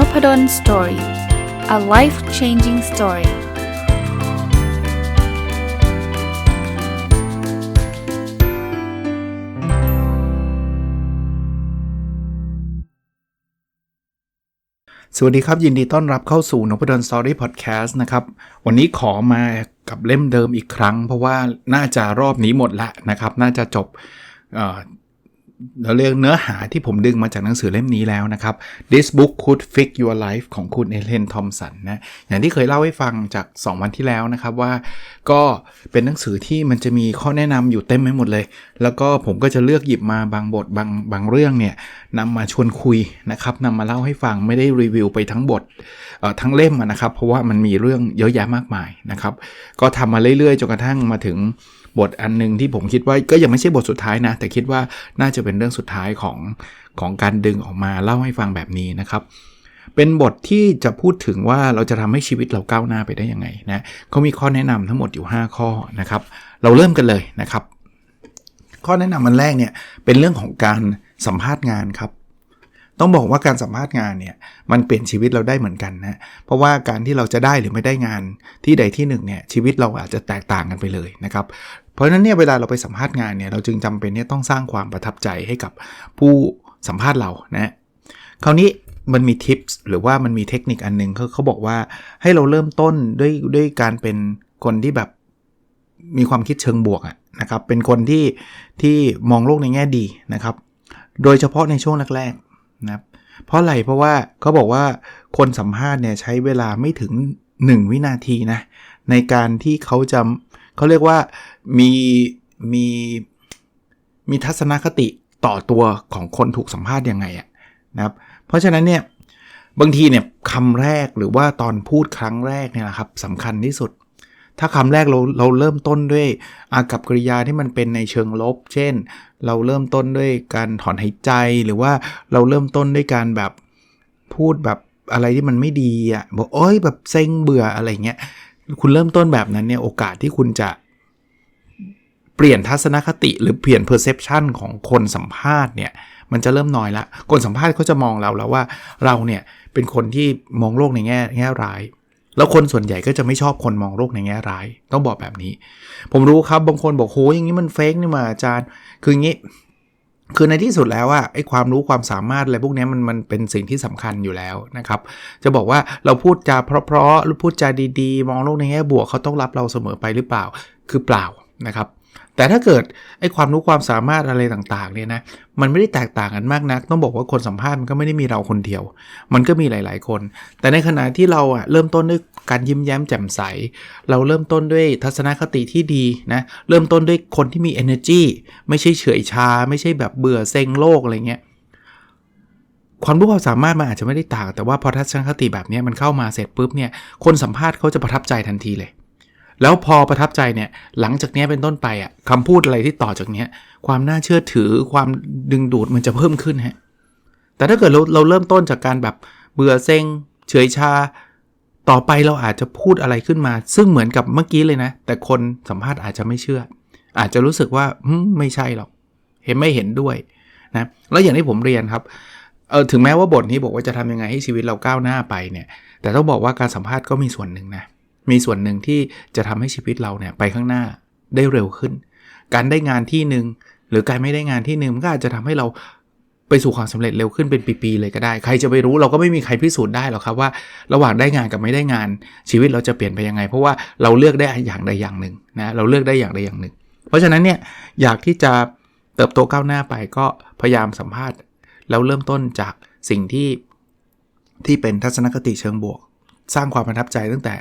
n o p ด d o สตอรี่ a life changing story สวัสดีครับ ยินดีต้อนรับเข้าสู่นพดลสตอรี่พอดแคสต์นะครับ วันนี้ขอมากับเล่มเดิมอีกครั้ง เพราะว่าน่าจะรอบนี้หมดละนะครับ น่าจะจบ เราเรียกเนื้อหาที่ผมดึงมาจากหนังสือเล่มนี้แล้วนะครับ This book could fix your life ของคุณเอเลนทอมสันนะ อย่างที่เคยเล่าให้ฟังจาก 2 วันที่แล้วนะครับว่า ก็เป็นหนังสือที่มันจะมีข้อแนะนำอยู่เต็มไปหมดเลย แล้วก็ผมก็จะเลือกหยิบมาบางบทบางบางเรื่องเนี่ยนำมาชวนคุยนะครับนำมาเล่าให้ฟังไม่ได้รีวิวไปทั้งบททั้งเล่มนะครับ เพราะว่ามันมีเรื่องเยอะแยะมากมายนะครับ ก็ทำมาเรื่อยๆจนกระทั่งมาถึง บทอันนึงที่ผมคิดว่าก็ยังไม่ใช่บทสุดท้ายนะ แต่คิดว่าน่าจะเป็นเรื่องสุดท้ายของของการดึงออกมาเล่าให้ฟังแบบนี้นะครับ เป็นบทที่จะพูดถึงว่าเราจะทำให้ชีวิตเราก้าวหน้าไปได้ยังไงนะเขามีข้อแนะนำทั้งหมดอยู่ 5 ข้อนะครับ เราเริ่มกันเลยนะครับ ข้อแนะนำมันแรกเนี่ยเป็นเรื่องของการสัมภาษณ์งานครับต้องบอกว่าการสัมภาษณ์งานเนี่ยมันเปลี่ยนชีวิตเราได้เหมือนกันนะเพราะว่าการที่เราจะได้หรือไม่ได้งานที่ใดที่หนึ่งเนี่ยชีวิตเราอาจจะแตกต่างกันไปเลยนะครับ เพราะฉะนั้นเนี่ยเวลาเราไปสัมภาษณ์งานเนี่ยเราจึงจำเป็นเนี่ยต้องสร้างความประทับใจให้กับผู้สัมภาษณ์เรานะคราวนี้มันมีทิปส์หรือว่ามันมีเทคนิคอันนึงเขาเขาบอกว่าให้เราเริ่มต้นด้วยด้วยการเป็นคนที่แบบมีความคิดเชิงบวกอะนะครับ เป็นคนที่ที่มองโลกในแง่ดีนะครับ โดยเฉพาะในช่วงแรกๆนะครับเพราะอะไรเพราะว่าเขาบอกว่าคนสัมภาษณ์เนี่ยใช้เวลาไม่ถึง 1 วินาทีนะในการที่เขาจะ เขาเรียกว่ามีมีมีทัศนคติต่อตัวของคนถูกสัมภาษณ์ยังไงอะนะครับ เพราะฉะนั้นเนี่ยบางทีเนี่ยคำแรกหรือว่าตอนพูดครั้งแรกเนี่ยนะครับสำคัญที่สุด ถ้าคำแรกเราเราเริ่มต้นด้วยอากับกริยาที่มันเป็นในเชิงลบ เช่น เราเริ่มต้นด้วยการถอนหายใจหรือว่าเราเริ่มต้นด้วยการแบบพูดแบบอะไรที่มันไม่ดีอะบอกโอ้ยแบบเซ็งเบื่ออะไรเงี้ย คุณเริ่มต้นแบบนั้นเนี่ยโอกาสที่คุณจะเปลี่ยนทัศนคติหรือเปลี่ยน perception ของคนสัมภาษณ์เนี่ยมันจะเริ่มน้อยละ คนสัมภาษณ์เขาจะมองเราแล้วว่าเราเนี่ยเป็นคนที่มองโลกในแง่แง่ร้าย แล้วคนส่วนใหญ่ก็จะไม่ชอบคนมองโลกในแง่ร้าย ต้องบอกแบบนี้ ผมรู้ครับบางคนบอกโหอย่างนี้มันเฟกนี่มาอาจารย์ คืออย่างนี้ คือในที่สุดแล้วอะไอความรู้ความสามารถอะไรพวกนี้มันมันเป็นสิ่งที่สำคัญอยู่แล้วนะครับ จะบอกว่าเราพูดจาเพราะๆหรือพูดจาดีๆ มองโลกในแง่บวกเขาต้องรับเราเสมอไปหรือเปล่า คือเปล่านะครับ แต่ถ้าเกิดไอความรู้ความสามารถอะไรต่างๆเนี่ยนะมันไม่ได้แตกต่างกันมากนัก ต้องบอกว่าคนสัมภาษณ์มันก็ไม่ได้มีเราคนเดียว มันก็มีหลาย ๆ คน แต่ในขณะที่เราอะเริ่มต้นด้วย การยิ้มแย้มแจ่มใส เราเริ่มต้นด้วยทัศนคติที่ดีนะเริ่มต้นด้วยคนที่มี energy ไม่ใช่เฉยชา ไม่ใช่แบบเบื่อเซ็งโลกอะไรเงี้ยความรู้ความสามารถมันอาจจะไม่ได้ต่างแต่ว่าพอทัศนคติแบบนี้มันเข้ามาเสร็จปุ๊บเนี่ยคนสัมภาษณ์เขาจะประทับใจทันทีเลย แล้วพอประทับใจเนี่ยหลังจากนี้เป็นต้นไปอะคำพูดอะไรที่ต่อจากนี้ความน่าเชื่อถือความดึงดูดมันจะเพิ่มขึ้นฮะแต่ถ้าเกิดเราเราเริ่มต้นจากการแบบเบื่อเซ็งเฉยชา ต่อไปเราอาจจะพูดอะไรขึ้นมา ซึ่งเหมือนกับเมื่อกี้เลยนะ แต่คนสัมภาษณ์อาจจะไม่เชื่อ อาจจะรู้สึกว่าไม่ใช่หรอก เห็นไม่เห็นด้วยนะแล้วอย่างที่ผมเรียนครับเออถึงแม้ว่าบทนี้บอกว่าจะทำยังไงให้ชีวิตเราก้าวหน้าไปเนี่ย แต่ต้องบอกว่าการสัมภาษณ์ก็มีส่วนหนึ่งนะ มีส่วนหนึ่งที่จะทำให้ชีวิตเราเนี่ยไปข้างหน้าได้เร็วขึ้น การได้งานที่หนึ่งหรือการไม่ได้งานที่หนึ่งมันก็อาจจะทำให้เรา ไปสู่ความสำเร็จเร็วขึ้นเป็นปีๆเลยก็ได้ ใครจะไปรู้เราก็ไม่มีใครพิสูจน์ได้หรอกครับว่า ระหว่างได้งานกับไม่ได้งานชีวิตเราจะเปลี่ยนไปยังไง เพราะว่าเราเลือกได้อย่างใดอย่างหนึ่งนะเราเลือกได้อย่างใดอย่างหนึ่ง เพราะฉะนั้นเนี่ยอยากที่จะเติบโตก้าวหน้าไปก็พยายามสัมภาษณ์แล้วเริ่มต้นจากสิ่งที่ที่เป็นทัศนคติเชิงบวก สร้างความประทับใจตั้งแต่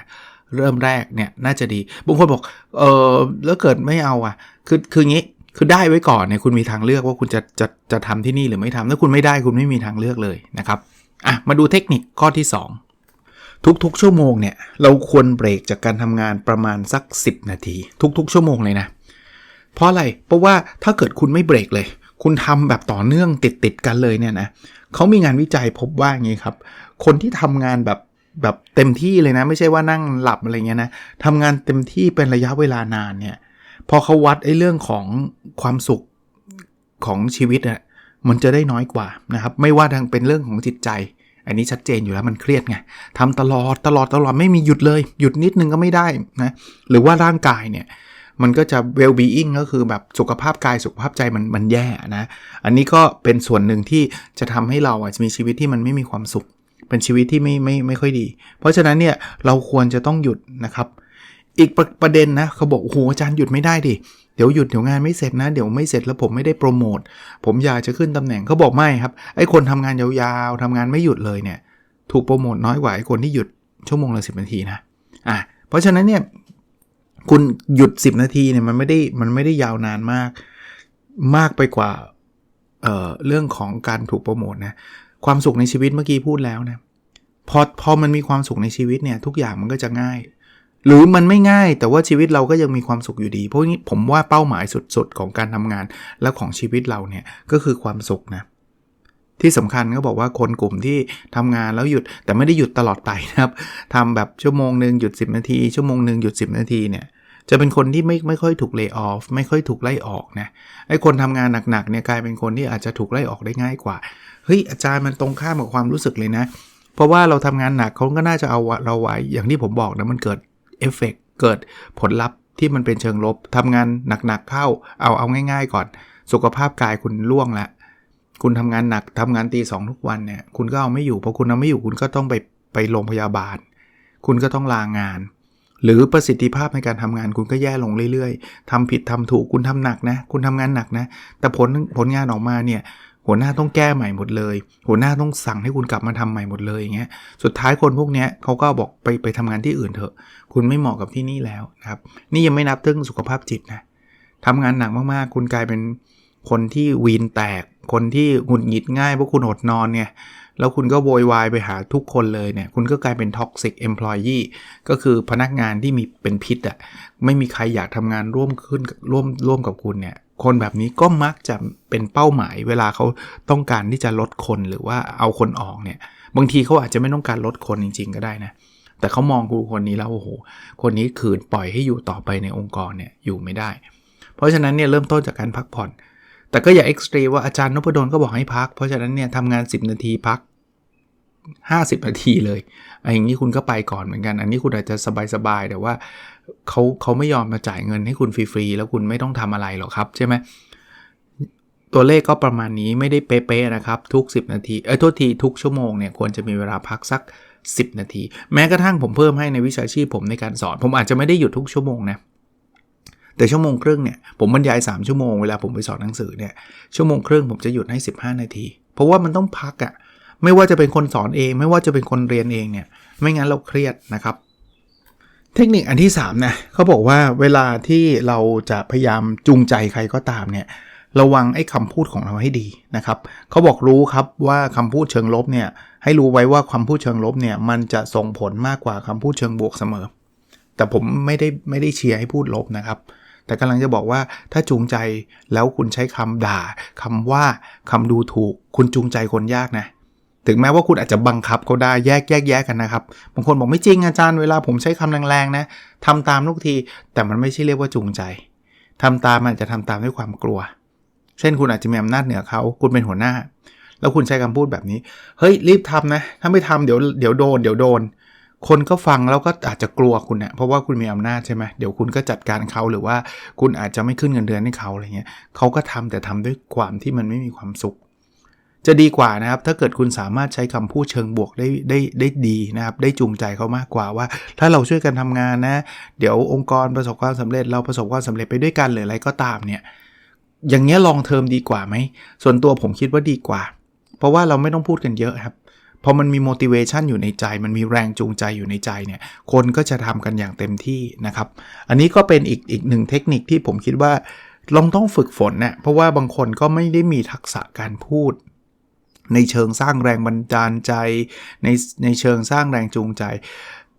เริ่มแรกเนี่ยน่าจะดีบางคนบอกเออแล้วเกิดไม่เอาอะคือคืองี้ คือได้ไว้ก่อนเนี่ยคุณมีทางเลือกว่าคุณจะจะจะทำที่นี่หรือไม่ทำถ้าคุณไม่ได้คุณไม่มีทางเลือกเลยนะครับอะมาดูเทคนิคข้อที่ 2 ทุกๆ ชั่วโมงเนี่ยเราควรเบรกจากการทำงานประมาณสัก 10 นาที ทุกๆ ชั่วโมงเลยนะ เพราะอะไรเพราะว่าถ้าเกิดคุณไม่เบรกเลย คุณทำแบบต่อเนื่องติดติดกันเลยเนี่ยนะเขามีงานวิจัยพบว่าอย่างนี้ครับ คนที่ทำงานแบบแบบเต็มที่เลยนะ ไม่ใช่ว่านั่งหลับอะไรเงี้ยนะทำงานเต็มที่เป็นระยะเวลานานเนี่ย พอเขาวัดไอ้เรื่องของความสุขของชีวิตอะมันจะได้น้อยกว่านะครับ ไม่ว่าทางเป็นเรื่องของจิตใจ อันนี้ชัดเจนอยู่แล้วมันเครียดไงทำตลอดตลอดตลอดไม่มีหยุดเลย หยุดนิดนึงก็ไม่ได้นะหรือว่าร่างกายเนี่ยมันก็จะ well being ก็คือแบบสุขภาพกายสุขภาพใจมันมันแย่นะ อันนี้ก็เป็นส่วนหนึ่งที่จะทำให้เราอะจะมีชีวิตที่มันไม่มีความสุข เป็นชีวิตที่ไม่ไม่ไม่ค่อยดี เพราะฉะนั้นเนี่ยเราควรจะต้องหยุดนะครับ อีกประประเด็นนะเขาบอกโอ้โหอาจารย์หยุดไม่ได้ดิเดี๋ยวหยุดเดี๋ยวงานไม่เสร็จนะ เดี๋ยวไม่เสร็จแล้วผมไม่ได้โปรโมทผมอยากจะขึ้นตำแหน่งเขาบอกไม่ครับไอ้คนทำงานยาวๆทำงานไม่หยุดเลยเนี่ย ถูกโปรโมทน้อยกว่าไอ้คนที่หยุดชั่วโมงละสินาทีนะอะเพราะฉะนั้นเนี่ยคุณหยุด 10 นาทีเนี่ยมันไม่ได้มันไม่ได้ยาวนานมาก มากไปกว่าเอ่อเรื่องของการถูกโปรโมทนะความสุขในชีวิตเมื่อกี้พูดแล้วนะพอพอมันมีความสุขในชีวิตเนี่ยทุกอย่างมันก็จะง่าย หรือมันไม่ง่ายแต่ว่าชีวิตเราก็ยังมีความสุขอยู่ดี เพราะงี้ผมว่าเป้าหมายสุดๆ ของการทำงานและของชีวิตเราเนี่ยก็คือความสุขนะที่สำคัญก็บอกว่าคนกลุ่มที่ทำงานแล้วหยุดแต่ไม่ได้หยุดตลอดไปนะครับทำแบบชั่วโมงหนึ่งหยุด 10 นาที ชั่วโมงหนึ่งหยุด 10 นาทีเนี่ยจะเป็นคนที่ไม่ไม่ค่อยถูกเลิกออฟไม่ค่อยถูกไล่ออกนะไอ้คนทำงานหนักๆเนี่ยกลายเป็นคนที่อาจจะถูกไล่ออกได้ง่ายกว่าเฮ้ยอาจารย์มันตรงข้ามกับความรู้สึกเลยนะ เพราะว่าเราทำงานหนักเขาก็น่าจะเอาเราไว้อย่างที่ผมบอกนะมันเกิด เอฟเฟกเกิดผลลัพธ์ที่มันเป็นเชิงลบทำงานหนักๆเข้า เอาเอาง่าย ๆ ก่อน สุขภาพกายคุณล่วงละคุณทำงานหนักทำงานตีสองทุกวันเนี่ยคุณก็เอาไม่อยู่เพอคุณเอาไม่อยู่คุณก็ต้องไปไปโรงพยาบาล คุณก็ต้องลางาน หรือประสิทธิภาพในการทำงานคุณก็แย่ลงเรื่อยๆทำผิดทำถูกคุณทำหนักนะ คุณทำงานหนักนะ แต่ผลผลงานออกมาเนี่ย หัวหน้าต้องแก้ใหม่หมดเลย หัวหน้าต้องสั่งให้คุณกลับมาทำใหม่หมดเลยอย่างเงี้ยสุดท้ายคนพวกเนี้ยเขาก็บอกไปไปทำงานที่อื่นเถอะ คุณไม่เหมาะกับที่นี่แล้วนะครับ นี่ยังไม่นับเรื่งสุขภาพจิตนะทำงานหนักมากๆ คุณกลายเป็นคนที่วีนแตก คนที่หงุดหงิดง่ายเพราะคุณอดนอนเนี่ยแล้วคุณก็โวยวายไปหาทุกคนเลยเนี่ย คุณก็กลายเป็นท็อกซิกเอมพลอยีก็คือพนักงานที่มีเป็นพิษอะ่ะ ไม่มีใครอยากทำงานร่วมขึ้นร่วมร่วมกับคุณเนี่ย คนแบบนี้ก็มักจะเป็นเป้าหมาย เวลาเขาต้องการที่จะลดคนหรือว่าเอาคนออกเนี่ย บางทีเขาอาจจะไม่ต้องการลดคนจริง ๆ ก็ได้นะ แต่เขามองกูคนนี้แล้วโอ้โห คนนี้ขืนปล่อยให้อยู่ต่อไปในองค์กรเนี่ยอยู่ไม่ได้ เพราะฉะนั้นเนี่ยเริ่มต้นจากการพักผ่อน แต่ก็อย่าเอ็กซ์ตรีว่าอาจารย์นพดลก็บอกให้พัก เพราะฉะนั้นเนี่ยทำงาน 10 นาทีพัก 50 นาทีเลยไอ้อย่างนี้คุณก็ไปก่อนเหมือนกัน อันนี้คุณอาจจะสบายๆแต่ว่าเขาเขาไม่ยอมมาจ่ายเงินให้คุณฟรีๆแล้วคุณไม่ต้องทำอะไรหรอกครับใช่ไหมตัวเลขก็ประมาณนี้ไม่ได้เป๊ะๆนะครับ ทุก 10 นาทีเอ้ยโทษทีทุกชั่วโมงเนี่ยควรจะมีเวลาพักสัก 10 นาที แม้กระทั่งผมเพิ่มให้ในวิชาชีพผมในการสอน ผมอาจจะไม่ได้หยุดทุกชั่วโมงนะแต่ชั่วโมงครึ่งเนี่ยผมบรรยาย 3 ชั่วโมงเวลาผมไปสอนหนังสือเนี่ยชั่วโมงครึ่งผมจะหยุดให้ 15 นาที เพราะว่ามันต้องพักอะ่ะ ไม่ว่าจะเป็นคนสอนเอง ไม่ว่าจะเป็นคนเรียนเองเนี่ย ไม่งั้นเราเครียดนะครับ เทคนิคอันที่3นะเขาบอกว่าเวลาที่เราจะพยายามจูงใจใครก็ตามเนี่ยระวังไอ้คำพูดของเราให้ดีนะครับเขาบอกรู้ครับว่าคำพูดเชิงลบเนี่ยให้รู้ไว้ว่าคำพูดเชิงลบเนี่ยมันจะส่งผลมากกว่าคำพูดเชิงบวกเสมอ แต่ผมไม่ได้ไม่ได้เชียร์ให้พูดลบนะครับ แต่กำลังจะบอกว่าถ้าจูงใจแล้วคุณใช้คำด่าคำว่าคำดูถูก คุณจูงใจคนยากนะ ถึงแม้ว่าคุณอาจจะบังคับเขาได้แยกแยกแยกกันนะครับ บางคนบอกไม่จริงอาจารย์เวลาผมใช้คำแรงๆนะทำตามทุกที แต่มันไม่ใช่เรียกว่าจูงใจทำตามมันจะทำตามด้วยความกลัว เช่นคุณอาจจะมีอำนาจเหนือเขา คุณเป็นหัวหน้า แล้วคุณใช้คำพูดแบบนี้ เฮ้ยรีบทำนะ ถ้าไม่ทำเดี๋ยวเดี๋ยวโดนเดี๋ยวโดน คนก็ฟังแล้วก็อาจจะกลัวคุณเนะเพราะว่าคุณมีอำนาจใช่ไหมเดี๋ยวคุณก็จัดการเขาหรือว่าคุณอาจจะไม่ขึ้นเงินเดือนให้เขาอะไรเงี้ยเขาก็ทำแต่ทำด้วยความที่มันไม่มีความสุข จะดีกว่านะครับ ถ้าเกิดคุณสามารถใช้คำพูดเชิงบวกได้ได้ได้ดีนะครับ ได้จูงใจเขามากกว่าว่า ถ้าเราช่วยกันทำงานนะ เดี๋ยวองค์กรประสบความสำเร็จเราประสบความสำเร็จไปด้วยกันหรืออะไรก็ตามเนี่ย อย่างเงี้ยลองเทอมดีกว่าไหม ส่วนตัวผมคิดว่าดีกว่า เพราะว่าเราไม่ต้องพูดกันเยอะครับพอมันมี motivation อยู่ในใจ มันมีแรงจูงใจอยู่ในใจเนี่ย คนก็จะทำกันอย่างเต็มที่นะครับ อันนี้ก็เป็นอีกอีกหนึ่งเทคนิคที่ผมคิดว่าลองต้องฝึกฝนเนะ่ยเพราะว่าบางคนก็ไม่ได้มีทักษะการพูด ในเชิงสร้างแรงบันดาลใจ ในในเชิงสร้างแรงจูงใจ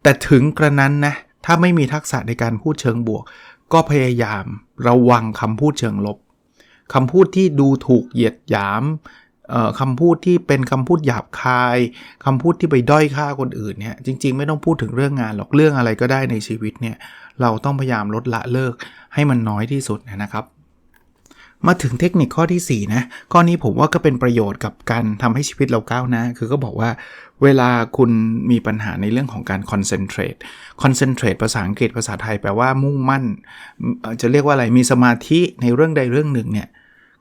แต่ถึงกระนั้นนะถ้าไม่มีทักษะในการพูดเชิงบวก ก็พยายามระวังคำพูดเชิงลบคำพูดที่ดูถูกเหยียดหยามคำพูดที่เป็นคำพูดหยาบคายคำพูดที่ไปด้อยค่าคนอื่นเนี่ยจริง ๆ ไม่ต้องพูดถึงเรื่องงานหรอกเรื่องอะไรก็ได้ในชีวิตเนี่ยเราต้องพยายามลดละเลิกให้มันน้อยที่สุดนะครับ มาถึงเทคนิคข้อที่ 4 นะ ข้อนี้ผมว่าก็เป็นประโยชน์กับการทำให้ชีวิตเราก้าวหนะคือก็บอกว่าเวลาคุณมีปัญหาในเรื่องของการ concentrate concentrate ภาษาอังกฤษภาษาไทยแปลว่ามุ่งมั่น จะเรียกว่าอะไรมีสมาธิในเรื่องใดเรื่องหนึ่งเนี่ย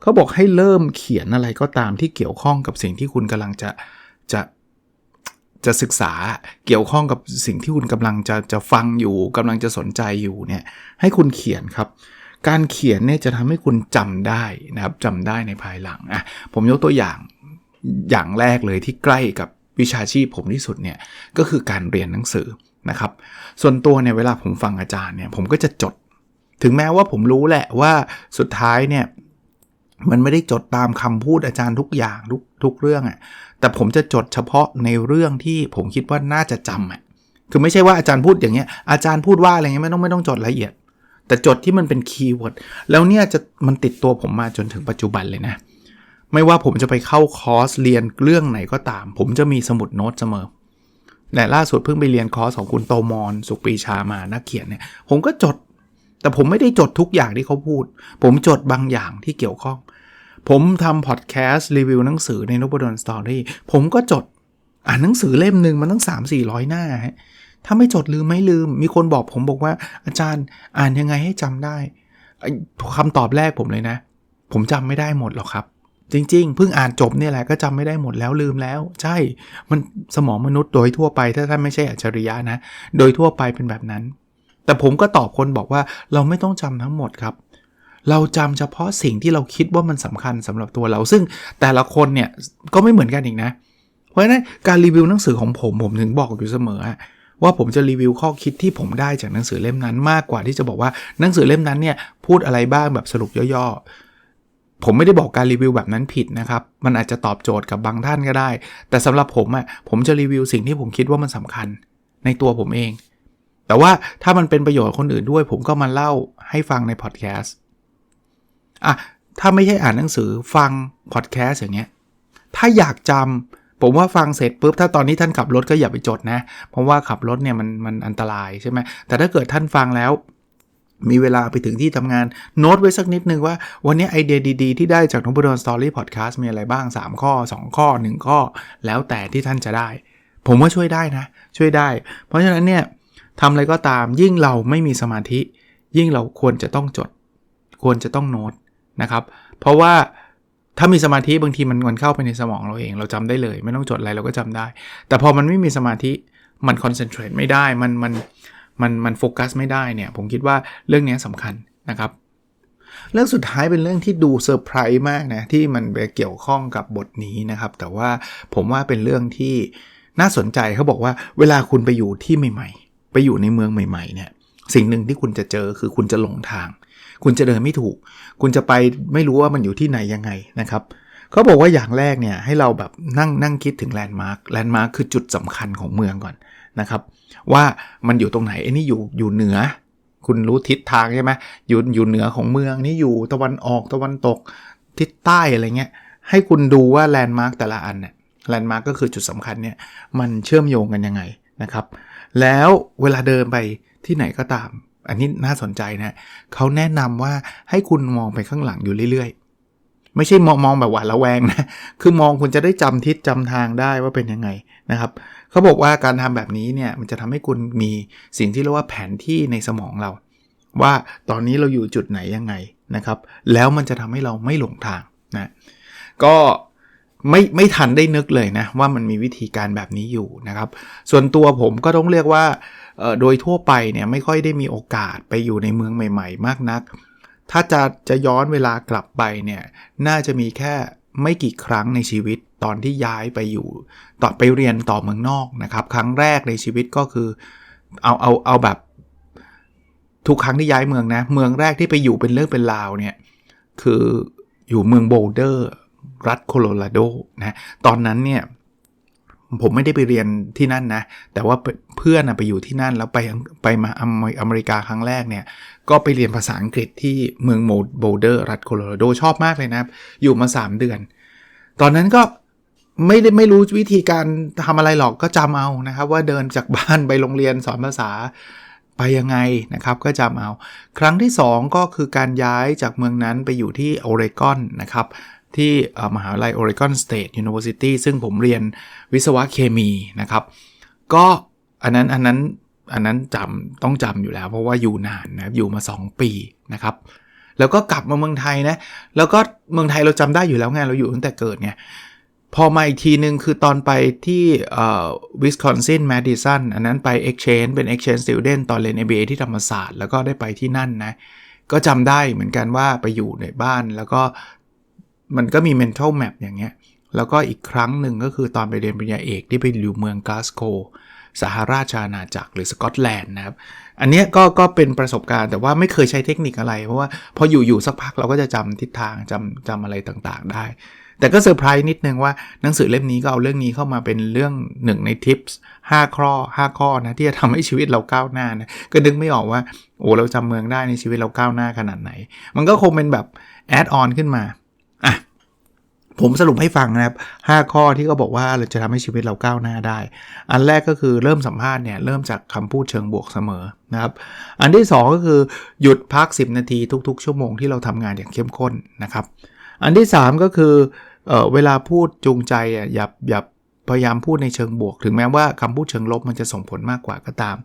เขาบอกให้เริ่มเขียนอะไรก็ตามที่เกี่ยวข้องกับสิ่งที่คุณกำลังจะจะจะศึกษาเกี่ยวข้องกับสิ่งที่คุณกำลังจะจะฟังอยู่กำลังจะสนใจอยู่เนี่ยให้คุณเขียนครับ การเขียนเนี่ยจะทำให้คุณจำได้นะครับจำได้ในภายหลังอะผมยกตัวอย่างอย่างแรกเลยที่ใกล้กับวิชาชีพผมที่สุดเนี่ยก็คือการเรียนหนังสือนะครับ ส่วนตัวเนี่ยเวลาผมฟังอาจารย์เนี่ยผมก็จะจด ถึงแม้ว่าผมรู้แหละว่าสุดท้ายเนี่ยมันไม่ได้จดตามคำพูดอาจารย์ทุกอย่างทุกทุกเรื่องอะ่ะแต่ผมจะจดเฉพาะในเรื่องที่ผมคิดว่าน่าจะจำอะคือไม่ใช่ว่าอาจารย์พูดอย่างเงี้ยอาจารย์พูดว่าอะไรเงี้ยไม่ต้องไม่ต้องจดละเอียด แต่จดที่มันเป็นคีย์เวิร์ดแล้วเนี่ยจะมันติดตัวผมมาจนถึงปัจจุบันเลยนะ ไม่ว่าผมจะไปเข้าคอร์สเรียนเรื่องไหนก็ตาม ผมจะมีสมุดโน้ตเสมอแต่ล่าสุดเพิ่งไปเรียนคอร์สของคุณโตมอนสุปรีชามานักเขียนเนี่ย ผมก็จด แต่ผมไม่ได้จดทุกอย่างที่เขาพูด ผมจดบางอย่างที่เกี่ยวข้อง ผมทำพอดแคสต์รีวิวหนังสือในนบดอนสตอรี่ผมก็จดอ่านหนังสือเล่มหนึ่งมันตั้ง 3 4 0 0 หน้าฮะ ถ้าไม่จดลืมไม่ลืม มีคนบอกผมบอกว่า อาจารย์อ่านยังไงให้จำได้คำตอบแรกผมเลยนะ ผมจำไม่ได้หมดหรอกครับ จริง ๆ เพิ่งอ่านจบเนี่ยแหละก็จำไม่ได้หมดแล้วลืมแล้ว ใช่ มันสมองมนุษย์โดยทั่วไป ถ้าท่านไม่ใช่อัจฉริยะนะ โดยทั่วไปเป็นแบบนั้น แต่ผมก็ตอบคนบอกว่าเราไม่ต้องจำทั้งหมดครับ เราจำเฉพาะสิ่งที่เราคิดว่ามันสำคัญสำหรับตัวเรา ซึ่งแต่ละคนเนี่ยก็ไม่เหมือนกันอีกนะ เพราะฉะนั้นการรีวิวหนังสือของผมผมถึงบอกอยู่เสมอ ว่าผมจะรีวิวข้อคิดที่ผมได้จากหนังสือเล่มนั้นมากกว่าที่จะบอกว่าหนังสือเล่มนั้นเนี่ยพูดอะไรบ้างแบบสรุปย่อๆ ผมไม่ได้บอกการรีวิวแบบนั้นผิดนะครับ มันอาจจะตอบโจทย์กับบางท่านก็ได้ แต่สำหรับผมอะ่ะผมจะรีวิวสิ่งที่ผมคิดว่ามันสำคัญในตัวผมเอง แต่ว่าถ้ามันเป็นประโยชน์คนอื่นด้วย ผมก็มาเล่าให้ฟังในพอดแคสต์อะถ้าไม่ใช่อ่านหนังสือฟังพอดแคสต์อย่างเงี้ยถ้าอยากจำ ผมว่าฟังเสร็จปุ๊บถ้าตอนนี้ท่านขับรถก็อย่าไปจดนะ เพราะว่าขับรถเนี่ยมันมันอันตรายใช่ไหมแต่ถ้าเกิดท่านฟังแล้ว มีเวลาไปถึงที่ทำงานโน้ตไว้สักนิดนึงว่า วันนี้ไอเดียดีๆ ที่ได้จากนบุดอนสตอรี่พอดแคสต์มีอะไรบ้าง 3 ข้อ 2 ข้อ 1 ข้อ แล้วแต่ที่ท่านจะได้ ผมว่าช่วยได้นะ ช่วยได้ เพราะฉะนั้นเนี่ยทำอะไรก็ตามยิ่งเราไม่มีสมาธิ ยิ่งเราควรจะต้องจด ควรจะต้องโน้ตนะครับ เพราะว่า ถ้ามีสมาธิบางทีมันมันเข้าไปในสมองเราเอง เราจำได้เลย ไม่ต้องจดอะไรเราก็จำได้ แต่พอมันไม่มีสมาธิมันคอนเซนเทรตไม่ได้มันมันมันมันโฟกัสไม่ได้เนี่ย ผมคิดว่าเรื่องนี้สำคัญนะครับ เรื่องสุดท้ายเป็นเรื่องที่ดูเซอร์ไพรส์มากนะ ที่มันเกี่ยวข้องกับบทนี้นะครับ แต่ว่าผมว่าเป็นเรื่องที่น่าสนใจเขาบอกว่าเวลาคุณไปอยู่ที่ใหม่ ๆ ไปอยู่ในเมืองใหม่ ๆ เนี่ย สิ่งหนึ่งที่คุณจะเจอคือคุณจะหลงทาง คุณจะเดินไม่ถูก คุณจะไปไม่รู้ว่ามันอยู่ที่ไหนยังไงนะครับเขาบอกว่าอย่างแรกเนี่ยให้เราแบบนั่งนั่งคิดถึงแลนด์มาร์คแลนด์มาร์คคือจุดสำคัญของเมืองก่อนนะครับ ว่ามันอยู่ตรงไหนไอ้นี่อยู่อยู่เหนือ คุณรู้ทิศทางใช่ไหมอยู่อยู่เหนือของเมืองนี่อยู่ตะวันออกตะวันตกทิศใต้อะไรเงี้ยให้คุณดูว่าแลนด์มาร์คแต่ละอันเนี่ยแลนด์มาร์คก็คือจุดสำคัญเนี่ยมันเชื่อมโยงกันยังไงนะครับ แล้วเวลาเดินไปที่ไหนก็ตาม อันนี้น่าสนใจนะเขาแนะนำว่าให้คุณมองไปข้างหลังอยู่เรื่อย ๆ ไม่ใช่มองมองแบบหวาดระแวงนะ คือมองคุณจะได้จำทิศจำทางได้ว่าเป็นยังไงนะครับเขาบอกว่าการทำแบบนี้เนี่ยมันจะทำให้คุณมีสิ่งที่เรียกว่าแผนที่ในสมองเรา ว่าตอนนี้เราอยู่จุดไหนยังไงนะครับ แล้วมันจะทำให้เราไม่หลงทางนะก็ไม่ไม่ทันได้นึกเลยนะว่ามันมีวิธีการแบบนี้อยู่นะครับ ส่วนตัวผมก็ต้องเรียกว่า โดยทั่วไปเนี่ยไม่ค่อยได้มีโอกาสไปอยู่ในเมืองใหม่ ๆ มากนัก ถ้าจะจะย้อนเวลากลับไปเนี่ยน่าจะมีแค่ไม่กี่ครั้งในชีวิตตอนที่ย้ายไปอยู่ต่อไปเรียนต่อเมืองนอกนะครับ ครั้งแรกในชีวิตก็คือเอาเอาเอาแบบ ทุกครั้งที่ย้ายเมืองนะ เมืองแรกที่ไปอยู่เป็นเรื่องเป็นราวเนี่ยคืออยู่เมืองโบลเดอร์ รัฐโคโลราโดนะตอนนั้นเนี่ย ผมไม่ได้ไปเรียนที่นั่นนะ แต่ว่าเพื่อนไปอยู่ที่นั่นแล้วไปไปมาอเมริกาครั้งแรกเนี่ย ก็ไปเรียนภาษาอังกฤษที่เมืองโมโบเดอร์รัฐโคโลราโดชอบมากเลยนะ อยู่มา 3 เดือน ตอนนั้นก็ไม่ได้ไม่รู้วิธีการทำอะไรหรอกก็จำเอานะครับ ว่าเดินจากบ้านไปโรงเรียนสอนภาษาไปยังไงนะครับก็จำเอา ครั้งที่ 2 ก็คือการย้ายจากเมืองนั้นไปอยู่ที่โอเรกอนนะครับ ที่มหาวิทยาลัย Oregon State University ซึ่งผมเรียนวิศวะเคมีนะครับ ก็อันนั้นอันนั้นอันนั้นจำต้องจำอยู่แล้วเพราะว่าอยู่นานนะอยู่มา 2 ปีนะครับแล้วก็กลับมาเมืองไทยนะ แล้วก็เมืองไทยเราจำได้อยู่แล้วไง เราอยู่ตั้งแต่เกิดไง พอมาอีกทีนึงคือตอนไปที่วิสคอนซินแมดิสันอันนั้นไป exchange เป็น exchange student ตอนเรียน MBA ที่ธรรมศาสตร์ แล้วก็ได้ไปที่นั่นนะ ก็จำได้เหมือนกันว่าไปอยู่ในบ้าน แล้วก็ มันก็มี mental map อย่างเงี้ย แล้วก็อีกครั้งหนึ่งก็คือตอนไปเรียนปริญญาเอกที่ไปอยู่เมืองกลาสโกสหราชอาณาจักรหรือสกอตแลนด์นะครับ อันเนี้ยก็ก็เป็นประสบการณ์แต่ว่าไม่เคยใช้เทคนิคอะไร เพราะว่าพออยู่อยู่สักพักเราก็จะจำทิศทางจำจำอะไรต่างๆได้ แต่ก็เซอร์ไพรส์นิดนึงว่าหนังสือเล่มนี้ก็เอาเรื่องนี้เข้ามาเป็นเรื่องหนึ่งในทิปส์5ข้อ 5 ข้อนะที่จะทำให้ชีวิตเราก้าวหน้านะก็นึกไม่ออกว่าโอ้เราจำเมืองได้ในชีวิตเราก้าวหน้าขนาดไหน มันก็คงเป็นแบบแอดออนขึ้นมา ผมสรุปให้ฟังนะครับ 5 ข้อที่เขาบอกว่าเราจะทำให้ชีวิตเราก้าวหน้าได้ อันแรกก็คือเริ่มสัมภาษณ์เนี่ยเริ่มจากคำพูดเชิงบวกเสมอนะครับ อันที่ 2 ก็คือหยุดพัก 10 นาทีทุก ๆ ชั่วโมงที่เราทำงานอย่างเข้มข้นนะครับ อันที่ 3 ก็คือเออเวลาพูดจูงใจอะอย่าอย่าพยายามพูดในเชิงบวก ถึงแม้ว่าคำพูดเชิงลบมันจะส่งผลมากกว่าก็ตาม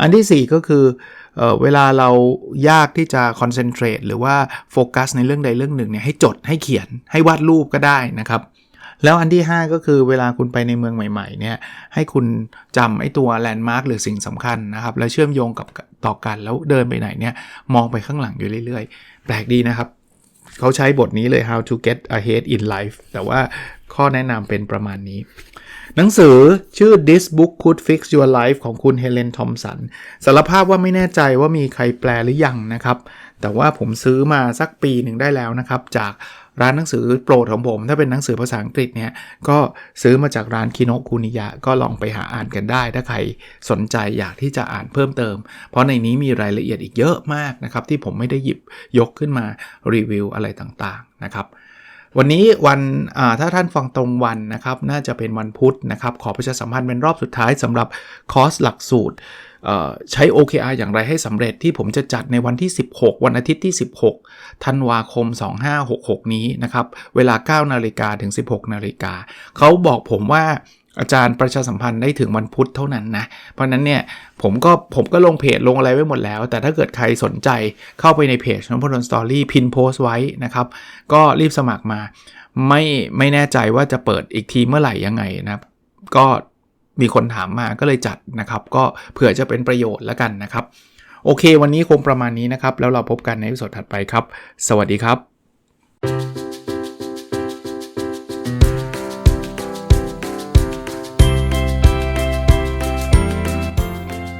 อันที่ 4 ก็คือ เเวลาเรายากที่จะคอนเซนเทรตหรือว่าโฟกัสในเรื่องใดเรื่องหนึ่งเนี่ยให้จดให้เขียนให้วาดรูปก็ได้นะครับ แล้วอันที่ 5 ก็คือเวลาคุณไปในเมืองใหม่ๆเนี่ยให้คุณจำไอ้ตัวแลนด์มาร์กหรือสิ่งสำคัญนะครับ แล้วเชื่อมโยงกับต่อกันแล้วเดินไปไหนเนี่ยมองไปข้างหลังอยู่เรื่อยๆ แปลกดีนะครับเขาใช้บทนี้เลย how to get ahead in life แต่ว่าข้อแนะนำเป็นประมาณนี้ หนังสือชื่อ This Book Could Fix Your Life ของคุณเฮเลนทอมสันสารภาพว่าไม่แน่ใจว่ามีใครแปลหรือยังนะครับ แต่ว่าผมซื้อมาสักปีหนึ่งได้แล้วนะครับ จากร้านหนังสือโปรดของผม ถ้าเป็นหนังสือภาษาอังกฤษเนี่ย ก็ซื้อมาจากร้านคิโนคุนิยะ ก็ลองไปหาอ่านกันได้ ถ้าใครสนใจอยากที่จะอ่านเพิ่มเติม เพราะในนี้มีรายละเอียดอีกเยอะมากนะครับ ที่ผมไม่ได้หยิบยกขึ้นมารีวิวอะไรต่างๆนะครับ วันนี้วันถ้าท่านฟังตรงวันนะครับ น่าจะเป็นวันพุธนะครับ ขอประชาสัมพันธ์เป็นรอบสุดท้ายสำหรับคอร์สหลักสูตรใช้ OKR อย่างไรให้สำเร็จที่ผมจะจัดในวันที่ 16 วันอาทิตย์ที่ 16 ธันวาคม 2566 นี้นะครับ เวลา 9 นาฬิกาถึง 16 นาฬิกาเขาบอกผมว่า อาจารย์ประชาสัมพันธ์ได้ถึงวันพุธเท่านั้นนะ เพราะนั้นเนี่ยผมก็ผมก็ลงเพจลงอะไรไว้หมดแล้ว แต่ถ้าเกิดใครสนใจเข้าไปในเพจน้องพลสตอรี่พินโพสไว้นะครับ ก็รีบสมัครมาไม่ไม่แน่ใจว่าจะเปิดอีกทีเมื่อไหร่ยังไงนะครับ ก็มีคนถามมาก็เลยจัดนะครับ ก็เผื่อจะเป็นประโยชน์แล้วกันนะครับ โอเค วันนี้คงประมาณนี้นะครับ แล้วเราพบกันในวิดีโอถัดไปครับ สวัสดีครับ